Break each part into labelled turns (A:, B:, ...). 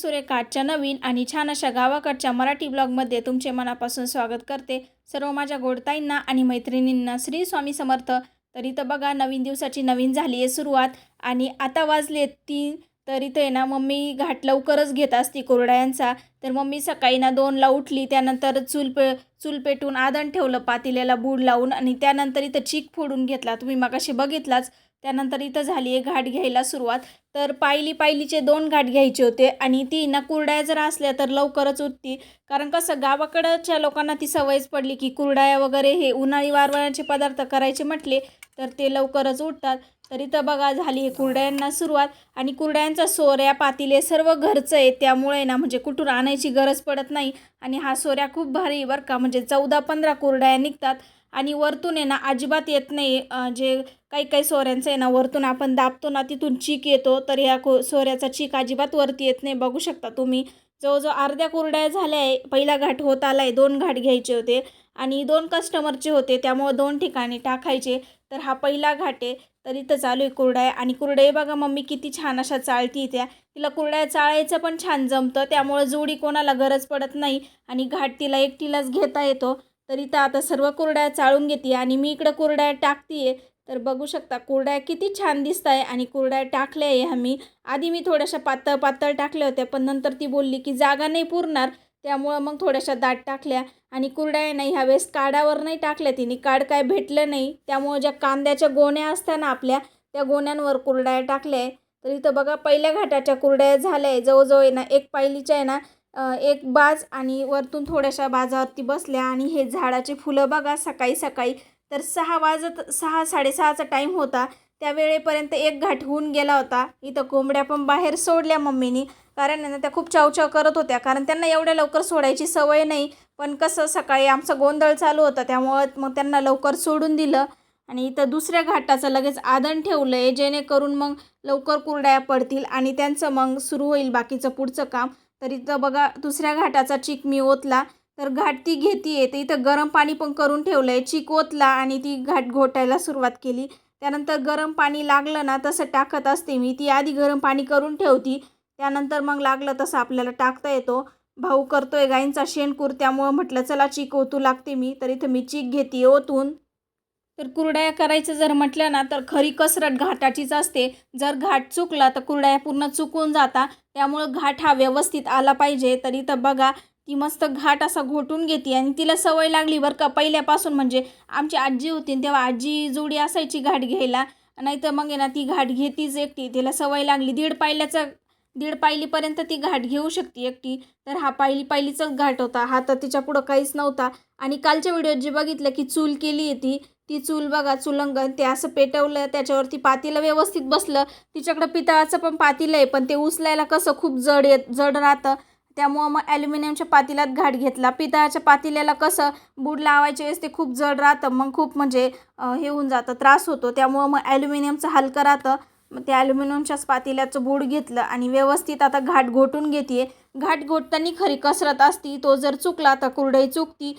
A: सुरेखाच्या नवीन आणि छान अशा गावाकडच्या मराठी ब्लॉगमध्ये तुमचे मनापासून स्वागत करते. सर्व माझ्या गोडताईंना आणि मैत्रिणींना श्री स्वामी समर्थ. तर बघा नवीन दिवसाची नवीन झाली आहे सुरुवात. आणि आता वाजले तीन तर ते ना मम्मी घाट लवकरच घेत असती कोरड्यांचा तर मम्मी सकाळी ना दोनला उठली त्यानंतर चूल पे चूल पेटून आदण ठेवलं पातेल्याला बूड लावून आणि त्यानंतर इथं चीक फोडून घेतला. तुम्ही मगाशी बघितलाच. त्यानंतर इथं झाली आहे घाट घ्यायला सुरुवात. तर पायली पायलीचे दोन घाट घ्यायचे होते आणि ती ना कुरड्या जर असल्या तर लवकरच उठती. कारण कसं गावाकडच्या लोकांना ती सवयच पडली की कुरड्या वगैरे हे उन्हाळी वारवण्याचे पदार्थ करायचे म्हटले तर ते लवकरच उठतात. तर इथं बघा झाली आहे कुरड्यांना सुरुवात आणि कुरड्यांचा सोऱ्या पातीले सर्व घरचं आहे. त्यामुळे ना म्हणजे कुठून आणायची गरज पडत नाही आणि हा सोऱ्या खूप भारी बरं का. म्हणजे चौदा पंधरा कुरड्या निघतात. आणि वरतून आहे ना अजिबात येत नाही. जे काही काही सोऱ्यांचं आहे ना वरतून आपण दाबतो ना तिथून चीक येतो. तर ह्या को सोऱ्याचा चीक अजिबात वरती येत नाही. बघू शकता तुम्ही. जवळजवळ अर्ध्या कुरड्या झाल्या आहे. पहिला घाट होत आला आहे. दोन घाट घ्यायचे होते. आणि दोन कस्टमरचे होते. त्यामुळं दोन ठिकाणी टाकायचे. तर हा पहिला घाट आहे. तर इथं चालू आहे कुरड्या. आणि कुरडे बघा मम्मी किती छान अशा चाळती त्या. तिला कुरड्या चाळायचं पण छान जमतं. त्यामुळं जोडी कोणाला गरज पडत नाही. आणि घाट तिला एकटीलाच घेता येतो. तर इथं आता सर्व कुरड्या चाळून घेते आणि मी इकडं कुरड्या टाकते तर बघू शकता कुरड्या किती छान दिसत आहे आणि कुरड्या टाकल्या आहे आम्ही. आधी मी थोड्याशा पातळ पातळ टाकल्या होत्या पण नंतर ती बोलली की जागा नाही पुरणार त्यामुळं मग थोड्याशा दाट टाकल्या. आणि कुरड्या नाही ह्यावेळेस काडावर नाही टाकल्या तिने. काड काय भेटलं नाही. त्यामुळं ज्या कांद्याच्या गोण्या असतात ना आपल्या त्या गोण्यांवर कुरड्या टाकल्या आहे. तर इथं बघा पहिल्या घाटाच्या कुरड्या झाल्या आहे. जवळजवळ आहे ना एक पायलीच्या आहे ना एक बाज आणि वरतून थोड्याशा बाजावरती बसल्या आणि हे झाडाचे फुलं बघा सकाळी सकाळी. तर सहा वाजत सहा साडेसहाचा टाईम होता. त्या वेळेपर्यंत एक घाट होऊन गेला होता. इथं कोंबड्या पण बाहेर सोडल्या मम्मीनी. कारण ना त्या खूप चावचाव करत होत्या. कारण त्यांना एवढ्या लवकर सोडायची सवय नाही. पण कसं सकाळी आमचं गोंधळ चालू होता. त्यामुळं मग त्यांना लवकर सोडून दिलं. आणि इथं दुसऱ्या घाटाचं लगेच आदण ठेवलं आहे जेणेकरून मग लवकर कुरड्या पडतील आणि त्यांचं मग सुरू होईल बाकीचं पुढचं काम. तर इथं बघा दुसऱ्या घाटाचा चीक मी ओतला. तर घाट ती घेते तर इथं गरम पाणी पण करून ठेवलं आहे चिक ओतला आणि ती घाट घोटायला सुरुवात केली. त्यानंतर गरम पाणी लागलं ना तसं टाकत असते मी. ती आधी गरम पाणी करून ठेवती. त्यानंतर मग लागलं तसं आपल्याला टाकता येतो. भाऊ करतोय गाईंचा शेणकूर त्यामुळं म्हटलं चला चीक ओतू लागते मी. तर इथं मी चीक घेते ओतून. तर कुरड्या करायचं जर म्हटलं ना तर खरी कसरत घाटाचीच असते. जर घाट चुकला तर कुरड्या पूर्ण चुकून जाता. त्यामुळं घाट हा व्यवस्थित आला पाहिजे. तरी तर बघा ती मस्त घाट असा घोटून घेते आणि तिला सवय लागली बरं का पहिल्यापासून म्हणजे आमची आजी होती तेव्हा आजी जोडी असायची घाट घ्यायला. नाही तर मग आहे ना ती घाट घेतीच एकटी. तिला सवय लागली. दीड पायल्याचा दीड पायलीपर्यंत ती घाट घेऊ शकते एकटी. तर हा पायली पायलीचाच घाट होता. हा तर तिच्या पुढं काहीच नव्हता. आणि कालच्या व्हिडिओत जे बघितलं की चूल केली आहे ती ती चूल बघा चुलंगण ते असं पेटवलं त्याच्यावरती पातीला व्यवस्थित बसलं. तिच्याकडं पितळाचं पण पातीलं आहे पण ते उचलायला कसं खूप जड येत जड राहतं. त्यामुळं मग ॲल्युमिनियमच्या पातीलात घाट घेतला. पितळाच्या पातील्याला कसं बूड लावायच्या वेळेस ते खूप जड राहतं. मग खूप म्हणजे हे होऊन जातं त्रास होतो. त्यामुळं मग ॲल्युमिनियमचं हलकं राहतं. मग त्या ॲल्युमिनियमच्याच पातेल्याचं बूड घेतलं आणि व्यवस्थित आता घाट घोटून घेते घाट घोटताना खरी कसरत असती तो जर चुकला तर कुरडई चुकती.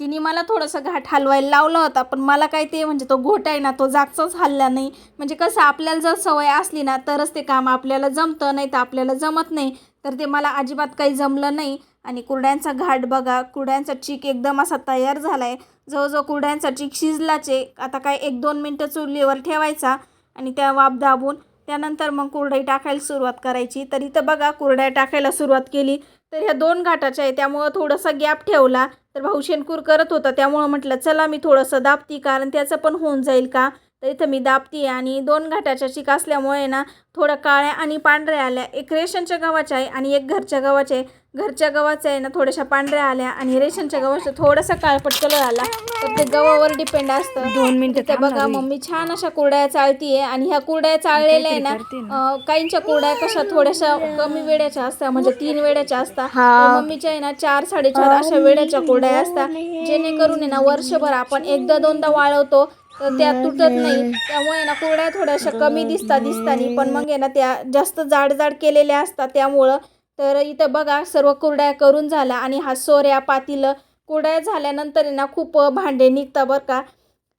A: तिने मला थोडंसं घाट हलवायला लावला होता पण मला काय ते म्हणजे तो घोट आहे ना तो जागचाच हलला नाही. म्हणजे कसं आपल्याला जर सवय असली ना तरच ते काम आपल्याला जमतं नाही तर आपल्याला जमत नाही. तर ते मला अजिबात काही जमलं नाही. आणि कुरड्यांचा घाट बघा कुरड्यांचा चीक एकदम असा तयार झाला आहे जवळजवळ कुरड्यांचा चीक शिजलाचे आता काय एक दोन मिनटं चुलीवर ठेवायचा. आणि त्या वाफ दाबून त्यानंतर मग कुरडई टाकायला सुरुवात करायची. तर इथं बघा कुरड्या टाकायला सुरुवात केली. तर ह्या दोन घाटाच्या आहे त्यामुळं थोडासा गॅप ठेवला. तर भाऊ शेणकूर करत होता त्यामुळं म्हटलं चला मी थोडंसं दाबती कारण त्याचं पण होऊन जाईल का? तर इथं मी दाबती आणि दोन घाटाच्या चिक असल्यामुळे ना थोडं काळ्या आणि पांढऱ्या आल्या. एक रेशनच्या गव्हाच्या आहे आणि एक घरच्या गव्हाच्या आहे. घरच्या गव्हाच्या आहे ना थोड्याशा पांढऱ्या आल्या आणि रेशनच्या गव्हाच्या थोडासा काळपट कलर आला. तर ते गव्हावर डिपेंड असतं.
B: दोन मिनिटं
A: ते बघा मम्मी छान अशा कुरड्या चालतीये आणि ह्या कुरड्या चाललेल्या आहे ना काहींच्या कुरड्या कशा थोड्याशा कमी वेळेच्या असतात म्हणजे तीन वेळेच्या असतात. तर मम्मीच्या आहे ना चार साडेचार अशा वेळेच्या कुरड्या असतात. जेणेकरून आहे ना वर्षभर आपण एकदा दोनदा वाळवतो. तर त्या तुटत नाही. त्यामुळे ना कुरड्या थोड्याशा कमी दिसतात दिसतानी पण मग आहे ना त्या जास्त जाड जाड केलेल्या असतात त्यामुळं. तर इथं बघा सर्व कुरड्या करून झाला आणि हा सोऱ्या पातीलं कुरड्या झाल्यानंतर आहे ना खूप भांडे निघतात बरं का.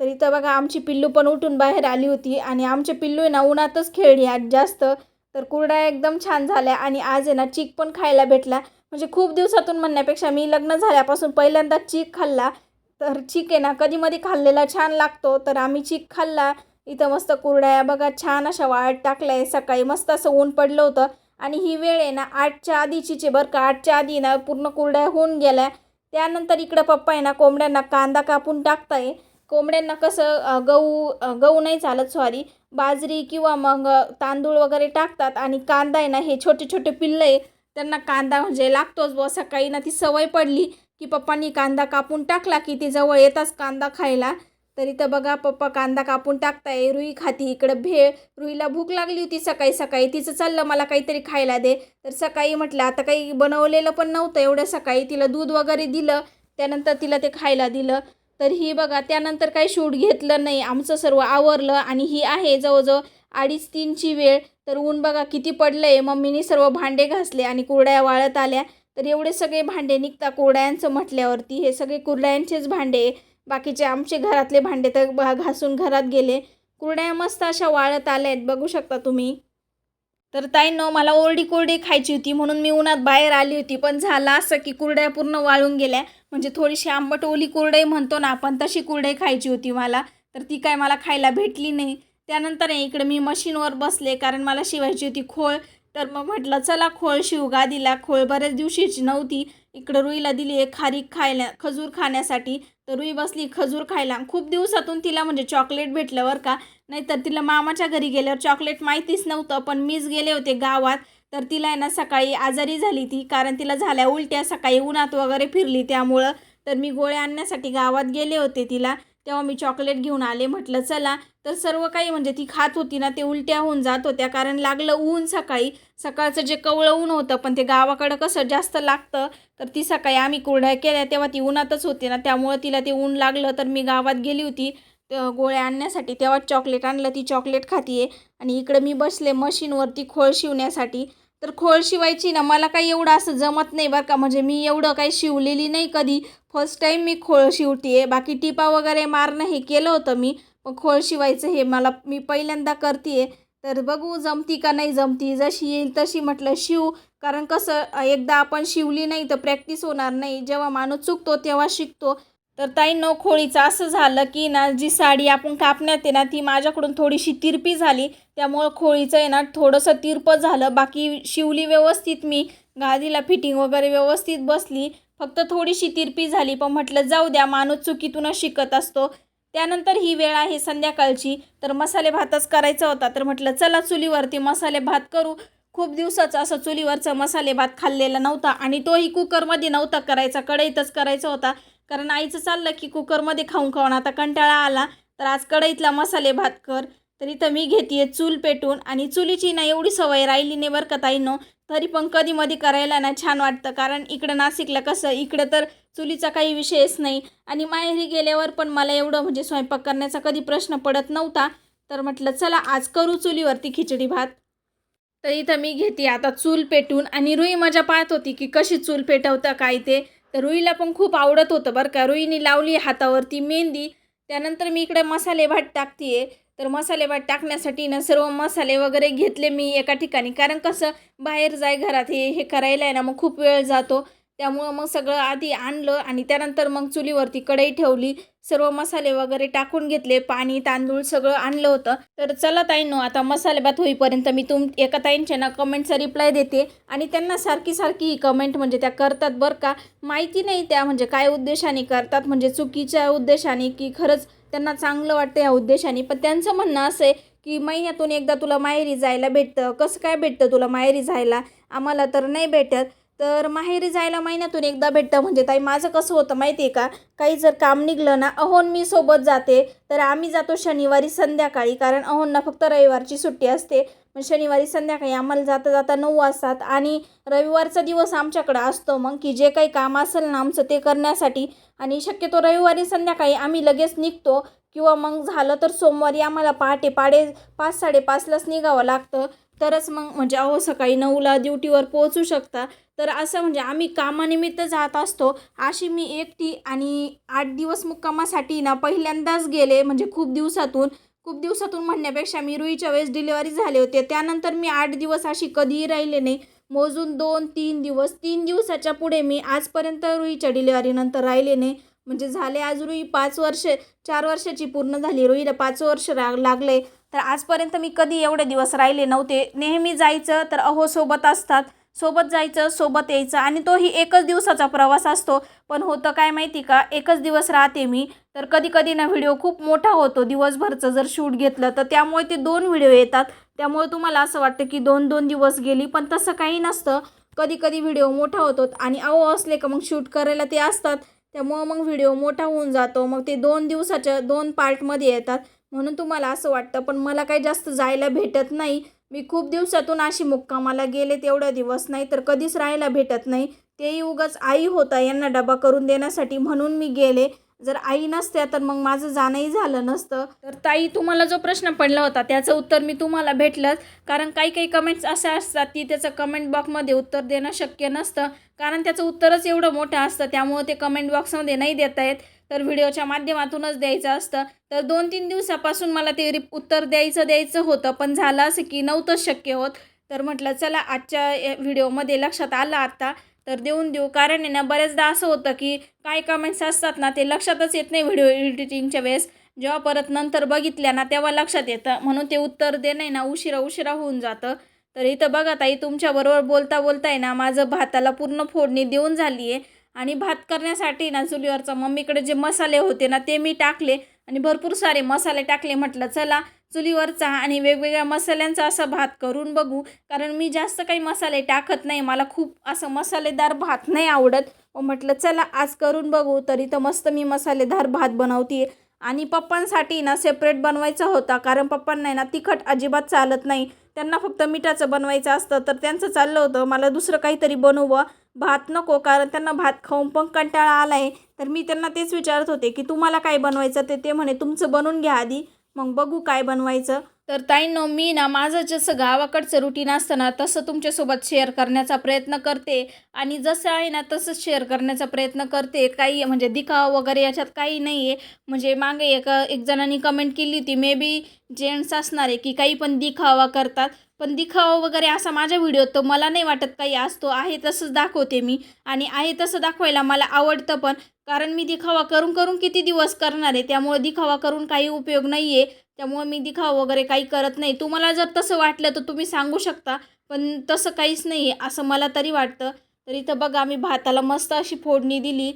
A: तर इथं बघा आमची पिल्लू पण उठून बाहेर आली होती आणि आमचे पिल्लू आहे ना उन्हातच खेळली आज जास्त. तर कुरड्या एकदम छान झाल्या आणि आज आहे ना चीक पण खायला भेटला. म्हणजे खूप दिवसातून म्हणण्यापेक्षा मी लग्न झाल्यापासून पहिल्यांदा चीक खाल्ला. तर चिक आहे ना कधी मधी खाल्लेला छान लागतो. तर आम्ही चीक खाल्ला. इथं मस्त कुरड्या बघा छान अशा वाळत टाकल्या आहे. सकाळी मस्त असं ऊन पडलं होतं. आणि ही वेळ आहे ना आठच्या आधीचीच आहे बरं का. आठच्या आधी ना पूर्ण कुरड्या होऊन गेल्या. त्यानंतर इकडं पप्पा आहे ना कोंबड्यांना कांदा कापून टाकताय. कोंबड्यांना कसं गहू गहू नाही चालत सॉरी बाजरी किंवा मग तांदूळ वगैरे टाकतात. आणि कांदा आहे ना हे छोटे छोटे पिल्लं आहे. त्यांना कांदा म्हणजे लागतोच बुवा. सकाळी ना ती सवय पडली. की पप्पांनी कांदा कापून टाकला की ती जवळ येताच कांदा खायला. तर इथं बघा पप्पा कांदा कापून टाकताय रुई खाती इकडं भेळ रुईला भूक लागली होती सकाळी सकाळी तिचं चाललं मला काहीतरी खायला दे. तर सकाळी म्हटलं आता काही बनवलेलं पण नव्हतं एवढं सकाळी तिला दूध वगैरे दिलं त्यानंतर तिला ते खायला दिलं. तर ही बघा त्यानंतर काही शूट घेतलं नाही आमचं सर्व आवरलं आणि ही आहे जवळजवळ अडीच तीनची वेळ. तर ऊन बघा किती पडलं आहे मम्मीने सर्व भांडे घासले आणि कुरड्या वाळत आल्या. तर एवढे सगळे भांडे निघता कुरड्यांचं म्हटल्यावरती. हे सगळे कुरड्यांचेच भांडे. बाकीचे आमचे घरातले भांडे तर घासून घरात गेले. कुरड्या मस्त अशा वाळत आल्या आहेत बघू शकता तुम्ही. तर ताईंनो मला ओरडी कोरडी खायची होती म्हणून मी उन्हात बाहेर आली होती. पण झालं असं की कुरड्या पूर्ण वाळून गेल्या. म्हणजे थोडीशी आंबट ओली कुरडई म्हणतो ना आपण तशी कुरडई खायची होती मला. तर ती काय मला खायला भेटली नाही. त्यानंतर इकडे मी मशीनवर बसले कारण मला शिवायची होती खोळ तर मग म्हटलं चला खोळ शिवगा दिला. खोळ बऱ्याच दिवशीची नव्हती. इकडं रुईला दिली आहे खारीक खायला खजूर खाण्यासाठी. तर रुई बसली खजूर खायला. खूप दिवसातून तिला म्हणजे चॉकलेट भेटलं बरं का. नाहीतर तिला मामाच्या घरी गेल्यावर चॉकलेट माहितीच नव्हतं पण मीच गेले होते गावात. तर तिला आहे ना सकाळी आजारी झाली ती कारण तिला झाल्या उलट्या सकाळी उन्हात वगैरे फिरली त्यामुळं. तर मी गोळ्या आणण्यासाठी गावात गेले होते तिला. तेव्हा मी चॉकलेट घेऊन आले म्हटलं चला. तर सर्व काही म्हणजे ती खात होती ना ते उलट्या होऊन जात होत्या. कारण लागलं ऊन सकाळी. सकाळचं जे कवळं ऊन होतं पण ते गावाकडं कसं जास्त लागतं तर ती सकाळी आम्ही कुरड्या केल्या. तेव्हा ती उन्हातच होती ना त्यामुळं तिला ते ऊन लागलं. तर मी गावात गेली होती गोळ्या आणण्यासाठी. तेव्हा चॉकलेट आणलं ती चॉकलेट खातीये. आणि इकडं मी बसले मशीनवरती खोळ शिवण्यासाठी. तर खोळ शिवायची ना मला काही एवढं असं जमत नाही बरं का. म्हणजे मी एवढं काही शिवलेली नाही कधी. फर्स्ट टाईम मी खोळ शिवते बाकी टिपा वगैरे मारणं हे केलं होतं मी. पण खोळ शिवायचं हे मला मी पहिल्यांदा करते तर बघू जमती का नाही जमती. जशी येईल तशी म्हटलं शिव. कारण कसं एकदा आपण शिवली नाही तर प्रॅक्टिस होणार नाही. जेव्हा माणूस चुकतो तेव्हा शिकतो. तर ताई नोखोळीचं खोळीचं असं झालं की ना जी साडी आपण कापण्यात आहे ना ती माझ्याकडून थोडीशी तिरपी झाली. त्यामुळं खोळीचं आहे ना थोडंसं तिरपं झालं. बाकी शिवली व्यवस्थित मी गादीला फिटिंग वगैरे व्यवस्थित बसली. फक्त थोडीशी तिरपी झाली पण म्हटलं जाऊ द्या माणूस चुकीतूनच शिकत असतो. त्यानंतर ही वेळ आहे संध्याकाळची. तर मसाले भातच करायचा होता तर म्हटलं चला चुलीवरती मसाले भात करू. खूप दिवसाचं असं चुलीवरचं मसाले भात खाल्लेला नव्हता आणि तोही कुकरमध्ये नव्हता करायचा कढईतच करायचा होता. कारण आईचं चाललं की कुकरमध्ये खाऊन खाऊन आता कंटाळा आला. तर आज कढईतला मसाले भात कर. तर इथं मी घेते चूल पेटून आणि चुलीची ना एवढी सवय राहिली नाही बरं का ताईनो. तरी पण कधीमध्ये करायला ना छान वाटतं. कारण इकडं नाशिकला कसं इकडं तर चुलीचा काही विषयच नाही. आणि माहेरी गेल्यावर पण मला एवढं म्हणजे स्वयंपाक करण्याचा कधी प्रश्न पडत नव्हता. तर म्हटलं चला आज करू चुलीवरती खिचडी भात. तर इथं मी घेते आता चूल पेटून. आणि रुई मजा पाहत होती की कशी चूल पेटवतं काय ते. तर रुईला पण खूप आवडत होतं बरं का. रुईने लावली हातावरती मेहंदी. त्यानंतर मी इकडे मसाले भात टाकते तर मसाले भात टाकण्यासाठी ना सर्व मसाले वगैरे घेतले मी एका ठिकाणी. कारण कसं बाहेर जाय घरात हे हे करायला आहे ना मग खूप वेळ जातो. त्यामुळं मग सगळं आधी आणलं आणि त्यानंतर मग चुलीवरती कढई ठेवली. सर्व मसाले वगैरे टाकून घेतले. पाणी तांदूळ सगळं आणलं होतं. तर चला ताईंनो आता मसाले भात होईपर्यंत मी तुम एका ताईंच्या ना कमेंटचा रिप्लाय देते. आणि त्यांना सारखी सारखी ही कमेंट म्हणजे त्या करतात बरं का. माहिती नाही त्या म्हणजे काय उद्देशाने करतात म्हणजे चुकीच्या उद्देशाने की खरंच त्यांना चांगलं वाटतं या उद्देशाने. पण त्यांचं म्हणणं असं आहे की महिन्यातून एकदा तुला माहेरी जायला भेटतं. कसं काय भेटतं तुला माहेरी जायला? आम्हाला तर नाही भेटत. तर माहेरी जायला महिन्यातून एकदा भेटतं. म्हणजे ताई माझं कसं होतं माहिती आहे का? काही जर काम निघलं ना अहोन मी सोबत जाते. तर आम्ही जातो शनिवारी संध्याकाळी. कारण अहोंना फक्त रविवारची सुट्टी असते. मग शनिवारी संध्याकाळी आम्हाला जाता जाता नऊ वाजतात. आणि रविवारचा दिवस आमच्याकडं असतो मग की जे काही काम असेल ना आमचं ते करण्यासाठी. आणि शक्यतो रविवारी संध्याकाळी आम्ही लगेच निघतो. किंवा मग झालं तर सोमवारी आम्हाला पहाटे पाडे पाच साडेपाचलाच निघावं लागतं. तरच मग म्हणजे अहो सकाळी नऊला ड्युटीवर पोहोचू शकता. तर असं म्हणजे आम्ही कामानिमित्त जात असतो. अशी मी एकटी आणि आठ दिवस मुक्कामासाठी ना पहिल्यांदाच गेले म्हणजे खूप दिवसातून. खूप दिवसातून म्हणण्यापेक्षा मी रुईच्या वेळेस डिलिव्हरी झाले होते. त्यानंतर मी आठ दिवस अशी कधीही राहिले नाही. मोजून दोन तीन दिवस. तीन दिवसाच्या पुढे मी आजपर्यंत रुईच्या डिलिव्हरीनंतर राहिले नाही. म्हणजे झाले आज रुई पाच वर्ष चार वर्षाची पूर्ण झाली. रुईला पाच वर्ष रा लागले. तर आजपर्यंत मी कधी एवढे दिवस राहिले नव्हते. नेहमी जायचं तर अहो सोबत असतात. सोबत जायचं सोबत यायचं आणि तोही एकच दिवसाचा प्रवास असतो. पण होतं काय माहिती का? एकच दिवस राहते मी. तर कधी कधी ना व्हिडिओ खूप मोठा होतो. दिवसभरचं जर शूट घेतलं तर त्यामुळे ते दोन व्हिडिओ येतात. त्यामुळे तुम्हाला असं वाटतं की दोन दोन दिवस गेली पण तसं काही नसतं. कधी कधी व्हिडिओ मोठा होतो आणि अहो असले का मग शूट करायला ते असतात. त्यामुळं मग व्हिडिओ मोठा होऊन जातो. मग ते दोन दिवसाच्या दोन पार्टमध्ये येतात. म्हणून तुम्हाला असं वाटतं पण मला काही जास्त जायला भेटत नाही. मी खूप दिवसातून अशी मुक्कामाला गेले तेवढा दिवस नाही तर कधीच राहायला भेटत नाही. तेही उगाच आई होता यांना डबा करून देण्यासाठी म्हणून मी गेले. जर आई नसत्या तर मग माझं जाणंही झालं नसतं. तर ताई तुम्हाला जो प्रश्न पडला होता त्याचं उत्तर मी तुम्हाला भेटलंच. कारण काही काही कमेंट्स अशा असतात की त्याचं कमेंट बॉक्समध्ये उत्तर देणं शक्य नसतं. कारण त्याचं उत्तरच एवढं मोठं असतं त्यामुळं ते कमेंट बॉक्समध्ये नाही देता येत. तर व्हिडिओच्या माध्यमातूनच द्यायचं असतं. तर दोन तीन दिवसापासून मला ते रिप उत्तर द्यायचं द्यायचं होतं पण झालं असं की नव्हतं शक्य होत. तर म्हटलं चला आजच्या व्हिडिओमध्ये लक्षात आलं आता. तर देऊन देऊ. कारण आहे ना बऱ्याचदा असं होतं की काय कमेंट्स असतात ना ते लक्षातच येत नाही व्हिडिओ एडिटिंगच्या वेळेस. जेव्हा परत नंतर बघितल्या ना तेव्हा लक्षात येतं. म्हणून ते उत्तर देणं ना उशिरा उशिरा होऊन जातं. तर इथं बघा ताई तुमच्याबरोबर बोलता बोलताय ना माझं भाताला पूर्ण फोडणी देऊन झाली आहे आणि भात करण्यासाठी ना चुलीवरचा मम्मीकडे जे मसाले होते ना ते मी टाकले आणि भरपूर सारे मसाले टाकले. म्हटलं चला चुलीवरचा आणि वेगवेगळ्या मसाल्यांचा असा भात करून बघू. कारण मी जास्त काही मसाले टाकत नाही. मला खूप असं मसालेदार भात नाही आवडत. म्हटलं चला आज करून बघू. तरी तर मस्त मी मसालेदार भात बनवते आणि पप्पांसाठी ना सेपरेट बनवायचा होता. कारण पप्पांना ना तिखट अजिबात चालत नाही. त्यांना फक्त मिठाचं बनवायचं असतं. तर त्यांचं चाललं होतं. मला दुसरं काहीतरी बनवं. भात नको. कारण त्यांना भात खाऊन पण कंटाळा आला आहे तर मी त्यांना तेच विचारत होते की तुम्हाला काय बनवायचं? ते ते म्हणे तुमचं बनवून घ्या आधी. मग बघू काय बनवायचं. तर ताईंनो मी ना माझं जसं गावाकडचं रुटीन असतं ना तसं तुमच्यासोबत शेअर करण्याचा प्रयत्न करते. आणि जसं आहे ना तसंच शेअर करण्याचा प्रयत्न करते. काही म्हणजे दिखावा वगैरे याच्यात काही नाही आहे म्हणजे मागे एक एक जणांनी कमेंट केली होती मे बी जेंट्स असणार आहे की काही पण दिखावा करतात. पण दिखावा वगैरे असा माझ्या व्हिडिओत तर मला नाही वाटत काही असतो आहे तसंच दाखवते मी. आणि आहे तसं दाखवायला मला आवडतं पण कारण मी दिखावा करून करून किती दिवस करणार आहे त्यामुळे दिखावा करून काही उपयोग नाही आहे त्यामुळे मी दिखावा वगैरे काही करत नाही. तुम्हाला जर तसं वाटलं तर तुम्ही सांगू शकता पण तसं काहीच नाही आहे असं मला तरी वाटतं. तर इथं बघा आम्ही भाताला मस्त अशी फोडणी दिली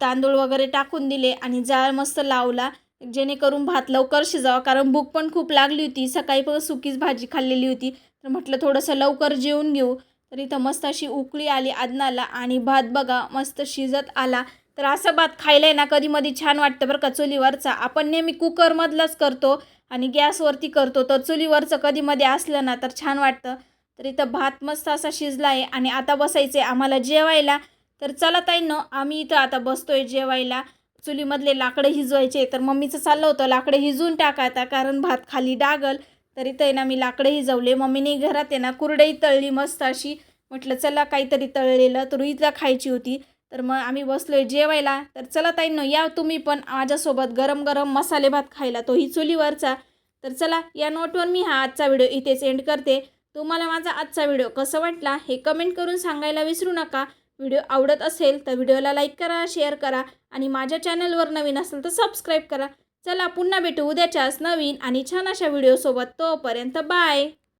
A: तांदूळ वगैरे टाकून दिले आणि जाळ मस्त लावला. जेणेकरून भात लवकर शिजावा कारण भूक पण खूप लागली होती. सकाळी पण सुकीच भाजी खाल्लेली होती. तर म्हटलं थोडंसं लवकर जेवून घेऊ. तर इथं मस्त अशी उकळी आली आदनाला आणि भात बघा मस्त शिजत आला. तर असं भात खायला ना कधीमध्ये छान वाटतं बरं का चुलीवरचा. आपण नेहमी कुकरमधलाच करतो आणि गॅसवरती करतो. तर चुलीवरचं कधीमध्ये असलं ना तर छान वाटतं. तर इथं भात मस्त असा शिजला आहे आणि आता बसायचं आहे आम्हाला जेवायला. तर चला ताई न आम्ही इथं आता बसतोय जेवायला. चुलीमधले लाकडं हिजवायचे तर मम्मीचं चाललं होतं लाकडं हिजवून टाका आता कारण भात खाली डागल. तरी इथं ना मी लाकडं हिजवले. मम्मीने घरात आहे ना कुरडई तळली मस्त अशी. म्हटलं चला काहीतरी तळलेलं. तर खायची होती. तर मग आम्ही बसलोय जेवायला. तर चला ताईंनो या तुम्ही पण माझ्यासोबत गरम गरम मसाले भात खायला. तोही चुलीवरचा. तर चला या नोटवर मी हा आजचा व्हिडिओ इथेच एंड करते. तुम्हाला माझा आजचा व्हिडिओ कसं वाटला हे कमेंट करून सांगायला विसरू नका. व्हिडिओ आवडत असेल तर व्हिडिओला लाईक करा शेअर करा आणि माझ्या चॅनलवर नवीन असेल तर सबस्क्राईब करा. चला पुन्हा भेटू उद्याच्याच नवीन आणि छान अशा व्हिडिओसोबत तोपर्यंत बाय.